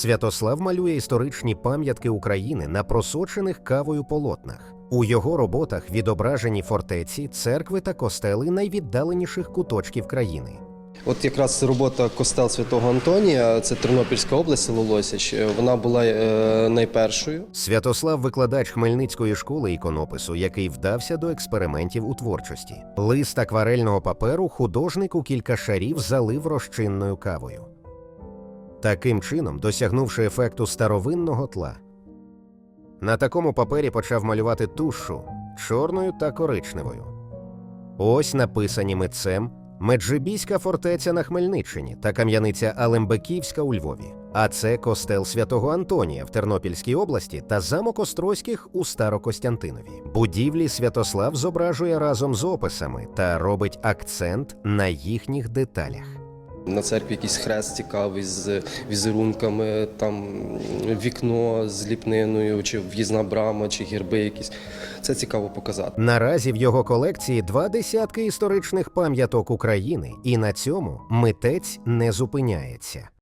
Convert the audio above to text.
Святослав малює історичні пам'ятки України на просочених кавою полотнах. У його роботах відображені фортеці, церкви та костели найвіддаленіших куточків країни. От якраз робота костел Святого Антонія, це Тернопільська область, село Лосяч. Вона була е, найпершою. Святослав викладач Хмельницької школи іконопису, який вдався до експериментів у творчості. Лист акварельного паперу художник у кілька шарів залив розчинною кавою. Таким чином, досягнувши ефекту старовинного тла. На такому папері почав малювати тушу чорною та коричневою. Ось написані митцем Меджибіська фортеця на Хмельниччині та кам'яниця Алембеківська у Львові. А це костел святого Антонія в Тернопільській області та замок Острозьких у Старокостянтинові. Будівлі Святослав зображує разом з описами та робить акцент на їхніх деталях. На церкві якийсь хрест цікавий з візерунками, там вікно з ліпниною, чи в'їзна брама, чи гірби якісь. Це цікаво показати. Наразі в його колекції два десятки історичних пам'яток України, і на цьому митець не зупиняється.